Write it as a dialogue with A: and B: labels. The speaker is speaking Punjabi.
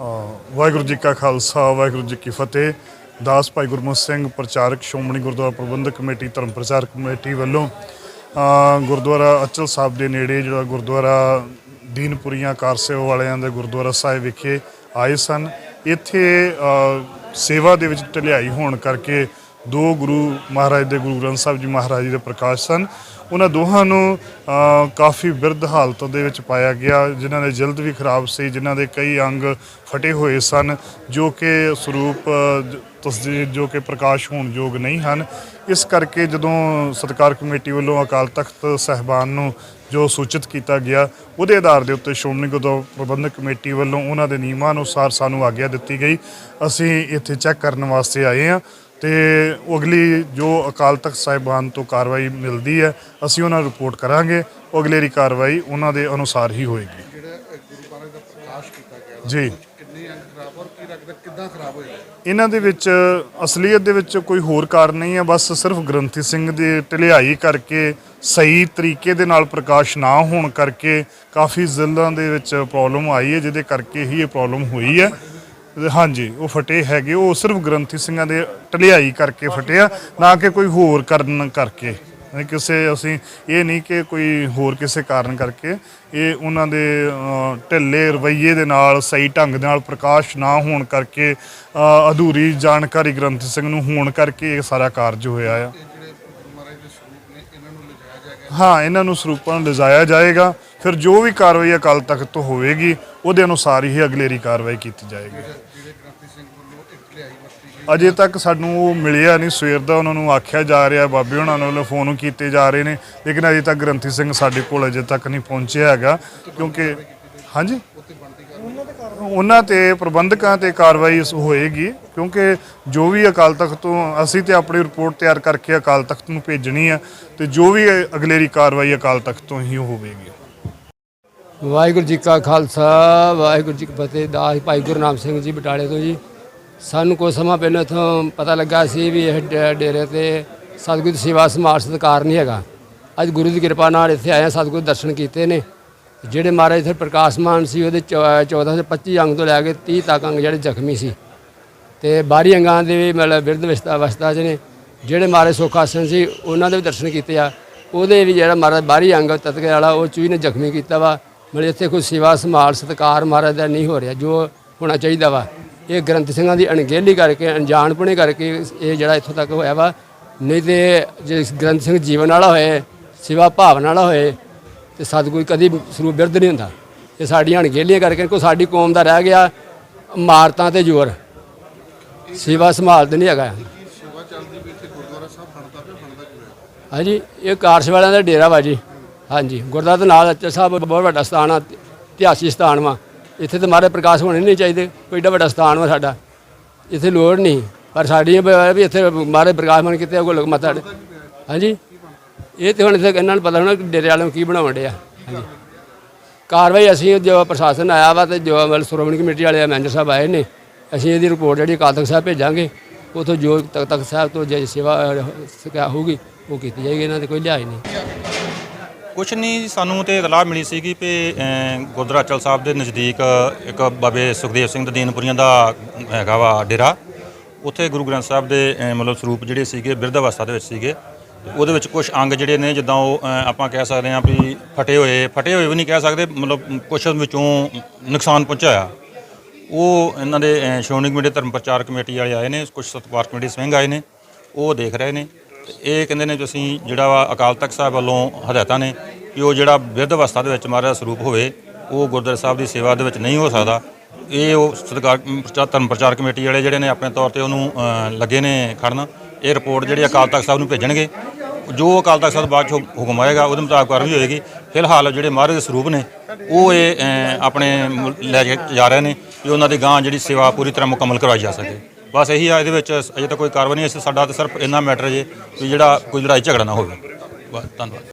A: ਵਾਹਿਗੁਰੂ ਜੀ ਕਾ ਖਾਲਸਾ, ਵਾਹਿਗੁਰੂ ਜੀ ਕੀ ਫਤਿਹ। ਦਾਸ ਭਾਈ ਗੁਰਮੁਖ ਸਿੰਘ, ਪ੍ਰਚਾਰਕ ਸ਼੍ਰੋਮਣੀ ਗੁਰਦੁਆਰਾ ਪ੍ਰਬੰਧਕ ਕਮੇਟੀ, ਧਰਮ ਪ੍ਰਚਾਰ ਕਮੇਟੀ ਵੱਲੋਂ ਗੁਰਦੁਆਰਾ ਅਚਲ ਸਾਹਿਬ ਦੇ ਨੇੜੇ ਜਿਹੜਾ ਗੁਰਦੁਆਰਾ ਦੀਨਪੁਰੀਆਂ ਕਾਰਸੇਵਾ ਵਾਲਿਆਂ ਦੇ ਗੁਰਦੁਆਰਾ ਸਾਹਿਬ ਵਿਖੇ ਆਏ ਸਨ। ਇੱਥੇ ਸੇਵਾ ਦੇ ਵਿੱਚ ਢਲਿਆਈ ਹੋਣ ਕਰਕੇ ਦੋ ਗੁਰੂ ਮਹਾਰਾਜ ਦੇ ਗੁਰੂ ਗ੍ਰੰਥ ਸਾਹਿਬ ਜੀ ਮਹਾਰਾਜ ਜੀ ਦੇ ਪ੍ਰਕਾਸ਼ ਸਨ। ਉਹਨਾਂ ਦੋਹਾਂ ਨੂੰ ਕਾਫੀ ਬਿਰਧ ਹਾਲਤ ਦੇ ਵਿੱਚ ਪਾਇਆ ਗਿਆ ਜਿਨ੍ਹਾਂ ਦੇ ਜਲਦ ਵੀ ਖਰਾਬ ਸੀ ਜਿਨ੍ਹਾਂ ਦੇ ਕਈ ਅੰਗ ਫਟੇ ਹੋਏ ਸਨ ਜੋ ਕਿ ਸਰੂਪ ਅ, ਤਸਦੀਰ ਜੋ ਕਿ ਪ੍ਰਕਾਸ਼ ਹੋਣ ਯੋਗ ਨਹੀਂ ਹਨ। ਇਸ ਕਰਕੇ ਜਦੋਂ ਸਤਕਾਰ ਕਮੇਟੀ ਵੱਲੋਂ ਅਕਾਲ ਤਖਤ ਸਹਿਬਾਨ ਨੂੰ ਜੋ ਸੂਚਿਤ ਕੀਤਾ ਗਿਆ ਉਹਦੇ ਆਧਾਰ ਦੇ ਉੱਤੇ ਸ਼੍ਰੋਮਣੀ ਗੁਰਦੁਆਰਾ ਪ੍ਰਬੰਧਕ ਕਮੇਟੀ ਵੱਲੋਂ ਉਹਨਾਂ ਦੇ ਨਿਯਮਾਂ ਅਨੁਸਾਰ ਸਾਨੂੰ ਆਗਿਆ ਦਿੱਤੀ ਗਈ। ਅਸੀਂ ਇੱਥੇ ਚੈੱਕ ਕਰਨ ਵਾਸਤੇ ਆਏ ਹਾਂ। ਤੇ ਅਗਲੀ ਜੋ ਅਕਾਲ ਤਖਤ ਸਾਹਿਬਾਨ ਤੋਂ ਕਾਰਵਾਈ ਮਿਲਦੀ ਹੈ ਅਸੀਂ ਉਹਨਾਂ ਨੂੰ ਰਿਪੋਰਟ ਕਰਾਂਗੇ। ਅਗਲੇਰੀ ਕਾਰਵਾਈ ਉਹਨਾਂ ਦੇ ਅਨੁਸਾਰ ਹੀ ਹੋਏਗੀ।
B: ਜਿਹੜਾ ਇਹ ਗੁਰੂ ਮਹਾਰਾਜ ਦਾ ਪ੍ਰਕਾਸ਼ ਕੀਤਾ ਗਿਆ
A: ਜੀ।
B: ਕਿੰਨੇ ਅੰਗ ਖਰਾਬ ਔਰ ਕੀ ਲੱਗਦਾ ਕਿੱਦਾਂ ਖਰਾਬ ਹੋਇਆ?
A: ਇਹਨਾਂ ਦੇ ਵਿੱਚ ਅਸਲੀਅਤ ਦੇ ਵਿੱਚ ਕੋਈ ਹੋਰ ਕਾਰਨ ਨਹੀਂ ਹੈ ਬਸ ਸਿਰਫ ਗ੍ਰੰਥੀ ਸਿੰਘ ਦੀ ਢਲਿਆਈ ਕਰਕੇ ਸਹੀ ਤਰੀਕੇ ਦੇ ਨਾਲ ਪ੍ਰਕਾਸ਼ ਨਾ ਹੋਣ ਕਰਕੇ ਕਾਫੀ ਜ਼ਿਲ੍ਹਿਆਂ ਦੇ ਵਿੱਚ ਪ੍ਰੋਬਲਮ ਆਈ ਹੈ ਜਿਹਦੇ ਕਰਕੇ ਹੀ ਇਹ ਪ੍ਰੋਬਲਮ ਹੋਈ ਹੈ। ਹਾਂਜੀ, ਉਹ ਫਟੇ ਹੈਗੇ, ਉਹ ਸਿਰਫ ਗ੍ਰੰਥੀ ਸਿੰਘਾਂ ਦੇ ਢਲਿਆਈ ਕਰਕੇ ਫਟਿਆ ਨਾ ਕਿ ਕੋਈ ਹੋਰ ਕਰਨ ਕਰਕੇ। ਨਹੀਂ, ਕਿਸੇ ਅਸੀਂ ਇਹ ਨਹੀਂ ਕਿ ਕੋਈ ਹੋਰ ਕਿਸੇ ਕਾਰਨ ਕਰਕੇ, ਇਹ ਉਹਨਾਂ ਦੇ ਢਿੱਲੇ ਰਵੱਈਏ ਦੇ ਨਾਲ, ਸਹੀ ਢੰਗ ਦੇ ਨਾਲ ਪ੍ਰਕਾਸ਼ ਨਾ ਹੋਣ ਕਰਕੇ ਅਧੂਰੀ ਜਾਣਕਾਰੀ ਗ੍ਰੰਥੀ ਸਿੰਘ ਨੂੰ ਹੋਣ ਕਰਕੇ ਇਹ ਸਾਰਾ ਕਾਰਜ ਹੋਇਆ ਆ। ਹਾਂ, ਇਹਨਾਂ ਨੂੰ ਸਰੂਪਾਂ ਨੂੰ ਲਿਜਾਇਆ ਜਾਏਗਾ, ਫਿਰ ਜੋ ਵੀ ਕਾਰਵਾਈ ਅਕਾਲ ਤਖਤ ਤੋਂ ਹੋਵੇਗੀ ਉਹਦੇ ਅਨੁਸਾਰ ਹੀ ਅਗਲੇਰੀ ਕਾਰਵਾਈ ਕੀਤੀ ਜਾਏਗੀ। ਅਜੇ ਤੱਕ ਸਾਨੂੰ ਉਹ ਮਿਲਿਆ ਨਹੀਂ। ਸਵੇਰ ਦਾ ਉਹਨਾਂ ਨੂੰ ਆਖਿਆ ਜਾ ਰਿਹਾ, ਬਾਬੇ ਉਹਨਾਂ ਨੂੰ ਫੋਨ ਕੀਤੇ ਜਾ ਰਹੇ ਨੇ। ਲੇਕਿਨ ਅਜੇ ਤੱਕ ਗ੍ਰੰਥੀ ਸਿੰਘ ਸਾਡੇ ਕੋਲ ਅਜੇ ਤੱਕ ਨਹੀਂ ਪਹੁੰਚਿਆ ਹੈਗਾ, ਕਿਉਂਕਿ ਹਾਂਜੀ? ਉਹਨਾਂ ਤੇ ਪ੍ਰਬੰਧਕਾਂ ਤੇ ਕਾਰਵਾਈ ਸ- ਹੋਏਗੀ, ਕਿਉਂਕਿ ਜੋ ਵੀ ਅਕਾਲ ਤਖਤ ਤੋਂ ਅਸੀਂ ਤੇ ਆਪਣੀ ਰਿਪੋਰਟ ਤਿਆਰ ਕਰਕੇ ਅਕਾਲ ਤਖਤ ਨੂੰ ਭੇਜਣੀ ਆ, ਤੇ ਜੋ ਵੀ ਅਗਲੇਰੀ ਕਾਰਵਾਈ ਅਕਾਲ ਤਖਤ ਤੋਂ ਹੀ ਹੋਵੇਗੀ।
C: ਵਾਹਿਗੁਰੂ ਜੀ ਕਾ ਖਾਲਸਾ, ਵਾਹਿਗੁਰੂ ਜੀ ਕੀ ਫਤਿਹ। ਦਾਸ ਭਾਈ ਗੁਰਨਾਮ ਸਿੰਘ ਜੀ ਬਟਾਲੇ ਤੋਂ ਜੀ। ਸਾਨੂੰ ਕੁਝ ਸਮਾਂ ਪਹਿਲਾਂ ਇੱਥੋਂ ਪਤਾ ਲੱਗਾ ਸੀ ਵੀ ਇਹ ਡੇ- ਡੇਰੇ ਤੇ ਸਤਿਗੁਰੂ ਦੀ ਸੇਵਾ ਸੰਭਾਲ ਸਤਿਕਾਰ ਨਹੀਂ ਹੈਗਾ। ਅੱਜ ਗੁਰੂ ਦੀ ਕਿਰਪਾ ਨਾਲ ਇੱਥੇ ਆਏ ਹਾਂ, ਸਤਿਗੁਰੂ ਦੇ ਦਰਸ਼ਨ ਕੀਤੇ ਨੇ। ਜਿਹੜੇ ਮਹਾਰਾਜ ਇੱਥੇ ਪ੍ਰਕਾਸ਼ਮਾਨ ਸੀ, ਉਹਦੇ ਚੌ- 14 ਤੋਂ 25 ਅੰਗ ਤੋਂ ਲੈ ਕੇ 30 ਤੱਕ ਅੰਗ ਜਿਹੜੇ ਜ਼ਖਮੀ ਸੀ। ਤੇ ਬਾਹਰੀ ਅੰਗਾਂ ਦੇ ਵੀ ਮਤਲਬ ਬਿਰਧ ਅਵਸਥਾ ਅਵਸਥਾ 'ਚ ਨੇ। ਜਿਹੜੇ ਮਹਾਰਾਜ ਸੁਖਾਸਨ ਸੀ, ਉਹਨਾਂ ਦੇ ਵੀ ਦਰਸ਼ਨ ਕੀਤੇ ਆ। ਉਹਦੇ ਵੀ ਜਿਹੜਾ ਮਹਾਰਾਜ ਬਾਹਰੀ ਅੰਗ ਤਤਕੇ ਵਾਲਾ, ਉਹ ਚੂਹੀ ਨੇ ਜ਼ਖਮੀ ਕੀਤਾ ਵਾ। ਮਤਲਬ ਇੱਥੇ ਕੋਈ ਸੇਵਾ ਸੰਭਾਲ ਸਤਿਕਾਰ ਮਹਾਰਾਜ ਦਾ ਨਹੀਂ ਹੋ ਰਿਹਾ ਜੋ ਹੋਣਾ ਚਾਹੀਦਾ ਵਾ। ਇਹ ਗ੍ਰੰਥ ਸਿੰਘਾਂ ਦੀ ਅਣਗਹਿਲੀ ਕਰਕੇ ਅਣਜਾਣਪੁਣੇ ਕਰਕੇ ਇਹ ਜਿਹੜਾ ਇੱਥੋਂ ਤੱਕ ਹੋਇਆ ਵਾ। ਨਹੀਂ ਤੇ ਜੇ ਗ੍ਰੰਥ ਸਿੰਘ ਜੀਵਨ ਵਾਲਾ ਹੋਏ ਸੇਵਾ ਭਾਵਨਾ ਵਾਲਾ ਹੋਏ ਤੇ ਸਤਿਗੁਰੂ ਕਦੀ ਸਰੂਪ ਬਿਰਧ ਨਹੀਂ ਹੁੰਦਾ। ਇਹ ਸਾਡੀਆਂ ਅਣਗਹਿਲੀਆਂ ਕਰਕੇ ਕੋਈ ਸਾਡੀ ਕੌਮ ਦਾ ਰਹਿ ਗਿਆ ਮਾਰਤਾਂ ਤੇ ਜ਼ੋਰ। ਸੇਵਾ ਸੰਭਾਲ ਤੇ ਨਹੀਂ ਹੈਗਾ।
B: ਕੀ ਸੇਵਾ ਚੱਲਦੀ ਵੀ ਇੱਥੇ ਗੁਰਦੁਆਰਾ ਸਾਹਿਬ ਬਣਦਾ ਪਿਆ ਬਣਦਾ ਕਿਵੇਂ? ਹੈ?
C: ਹਾਂਜੀ ਇਹ ਕਾਰਸ਼ ਵਾਲਿਆਂ ਦਾ ਡੇਰਾ ਵਾ ਜੀ। ਹਾਂਜੀ, ਗੁਰਦੁਆਰਾ ਦੇ ਨਾਲ ਅੱਚਾ ਸਾਹਿਬ ਬਹੁਤ ਵੱਡਾ ਸਥਾਨ ਆ, ਇਤਿਹਾਸਿਕ ਸਥਾਨ ਵਾ। ਇੱਥੇ ਤੇ ਮਾਰੇ ਪ੍ਰਕਾਸ਼ ਹੋਣੇ ਨਹੀਂ ਚਾਹੀਦੇ, ਕੋਈ ਏਡਾ ਵੱਡਾ ਸਥਾਨ ਵਾ ਸਾਡਾ। ਇੱਥੇ ਲੋੜ ਨਹੀਂ, ਪਰ ਸਾਡੀ ਵੀ ਇੱਥੇ ਮਾਰੇ ਪ੍ਰਕਾਸ਼ ਮਨ ਕਿਤੇ ਕੋਲ ਮੱਥਾ ਟੇ- ਹਾਂਜੀ? ਇਹ ਤੇ ਹੁਣ ਇੱਥੇ ਇਹਨਾਂ ਨੂੰ ਪਤਾ ਹੋਣਾ ਕਿ ਡੇਰੇ ਵਾਲਿਆਂ ਨੂੰ ਕੀ ਬਣਾਉਣ ਡਿਆ ਹਾਂਜੀ। ਕਾਰਵਾਈ ਅਸੀਂ ਜੋ ਪ੍ਰਸ਼ਾਸਨ ਆਇਆ ਵਾ ਤੇ ਜੋ ਮਤਲਬ ਸ਼੍ਰੋਮਣੀ ਕਮੇਟੀ ਵਾਲੇ ਮੈਨੇਜਰ ਸਾਹਿਬ ਆਏ ਨੇ, ਅਸੀਂ ਇਹਦੀ ਰਿਪੋਰਟ ਜਿਹੜੀ ਅਕਾਲ ਤਖਤ ਸਾਹਿਬ ਭੇਜਾਂਗੇ, ਉਥੋਂ ਜੋ ਤਖਤ ਤਖਤ ਸਾਹਿਬ ਤੋਂ ਜੇ ਸੇਵਾ ਹੋਊਗੀ, ਉਹ ਕੀਤੀ ਜਾਏਗੀ, ਇਹਨਾਂ ਦੇ ਕੋਈ ਲਿਹਾਜ਼ ਨਹੀਂ।
D: ਕੁਛ ਨਹੀਂ ਸਾਨੂੰ ਤੇ ਇਤਲਾਹ ਮਿਲੀ ਸੀ ਕਿ ਵੀ ਅਮ, ਗੁਰਦੁਆਰਾ ਅਚਲ ਸਾਹਿਬ ਦੇ ਨਜ਼ਦੀਕ ਇੱਕ ਬਾਬੇ ਸੁਖਦੇਵ ਸਿੰਘ ਦੇ ਦੀਨਪੁਰੀਆਂ ਦਾ ਹੈਗਾ ਵਾ ਡੇਰਾ। ਉੱਥੇ ਗੁਰੂ ਗ੍ਰੰਥ ਸਾਹਿਬ ਦੇ ਮਤਲਬ ਸਰੂਪ ਜਿਹੜੇ ਸੀਗੇ ਬਿਰਧ ਅਵਸਥਾ ਦੇ ਵਿੱਚ ਸੀਗੇ। ਉਹਦੇ ਵਿੱਚ ਕੁਝ ਅੰਗ ਜਿਹੜੇ ਨੇ ਜਿੱਦਾਂ ਉਹ ਆਪਾਂ ਕਹਿ ਸਕਦੇ ਹਾਂ ਵੀ ਫਟੇ ਹੋਏ ਫਟੇ ਹੋਏ ਵੀ ਨਹੀਂ ਕਹਿ ਸਕਦੇ ਮਤਲਬ ਕੁਝ ਵਿੱਚੋਂ ਨੁਕਸਾਨ ਪਹੁੰਚਾਇਆ ਉਹ ਇਹਨਾਂ ਦੇ ਸ਼੍ਰੋਮਣੀ ਕਮੇਟੀ ਧਰਮ ਪ੍ਰਚਾਰ ਕਮੇਟੀ ਵਾਲੇ ਆਏ ਨੇ ਕੁਝ ਸਤਿਕਾਰ ਕਮੇਟੀ ਸਿੰਘ ਆਏ ਨੇ ਉਹ ਦੇਖ ਰਹੇ ਨੇ। ਤੇ ਇਹ ਕਹਿੰਦੇ ਨੇ ਕਿ ਅਸੀਂ ਜਿਹੜਾ ਵਾ ਅਕਾਲ ਤਖਤ ਸਾਹਿਬ ਵੱਲੋਂ ਹਦਾਇਤਾਂ ਨੇ ਕਿ ਉਹ ਜਿਹੜਾ ਬਿਰਧ ਅਵਸਥਾ ਦੇ ਵਿੱਚ ਮਹਾਰਾਜ ਦਾ ਸਰੂਪ ਹੋਵੇ, ਉਹ ਗੁਰਦੁਆਰਾ ਸਾਹਿਬ ਦੀ ਸੇਵਾ ਦੇ ਵਿੱਚ ਨਹੀਂ ਹੋ ਸਕਦਾ। ਇਹ ਉਹ ਸਤਿਕਾਰ ਧਰਮ ਪ੍ਰਚਾਰ ਕਮੇਟੀ ਵਾਲੇ ਜਿਹੜੇ ਨੇ ਆਪਣੇ ਤੌਰ ਤੇ ਉਹਨੂੰ ਲੱਗੇ ਨੇ ਖੜਨ, ਇਹ ਰਿਪੋਰਟ ਜਿਹੜੀ ਅਕਾਲ ਤਖਤ ਸਾਹਿਬ ਨੂੰ ਭੇਜਣਗੇ। ਜੋ ਅਕਾਲ ਤਖਤ ਸਾਹਿਬ ਬਾਅਦ 'ਚੋਂ ਹੁਕਮ ਆਏਗਾ, ਉਹਦੇ ਮੁਤਾਬਕ ਕਾਰਵਾਈ ਹੋਏਗੀ। ਫਿਲਹਾਲ ਜਿਹੜੇ ਮਹਾਰਾਜ ਦੇ ਸਰੂਪ ਨੇ, ਉਹ ਇਹ ਆਪਣੇ ਲੈ ਕੇ ਜਾ ਰਹੇ ਨੇ ਕਿ ਉਹਨਾਂ ਦੀ ਗਾਂ ਜਿਹੜੀ ਸੇਵਾ ਪੂਰੀ ਤਰ੍ਹਾਂ ਮੁਕੰਮਲ ਕਰਵਾਈ ਜਾ ਸਕੇ। ਬਸ ਇਹੀ ਆ, ਇਹਦੇ ਵਿੱਚ ਅਜੇ ਤਾਂ ਕੋਈ ਕਾਰਵਾਈ ਨਹੀਂ ਇਸ ਸਾਡਾ ਤਾਂ ਸਿਰਫ ਇੰਨਾ ਮੈਟਰ ਜੇ ਕਿ ਜਿਹੜਾ ਕੋਈ ਲੜਾਈ ਝਗੜਾ ਨਾ ਹੋਵੇ। ਬਸ, ਧੰਨਵਾਦ।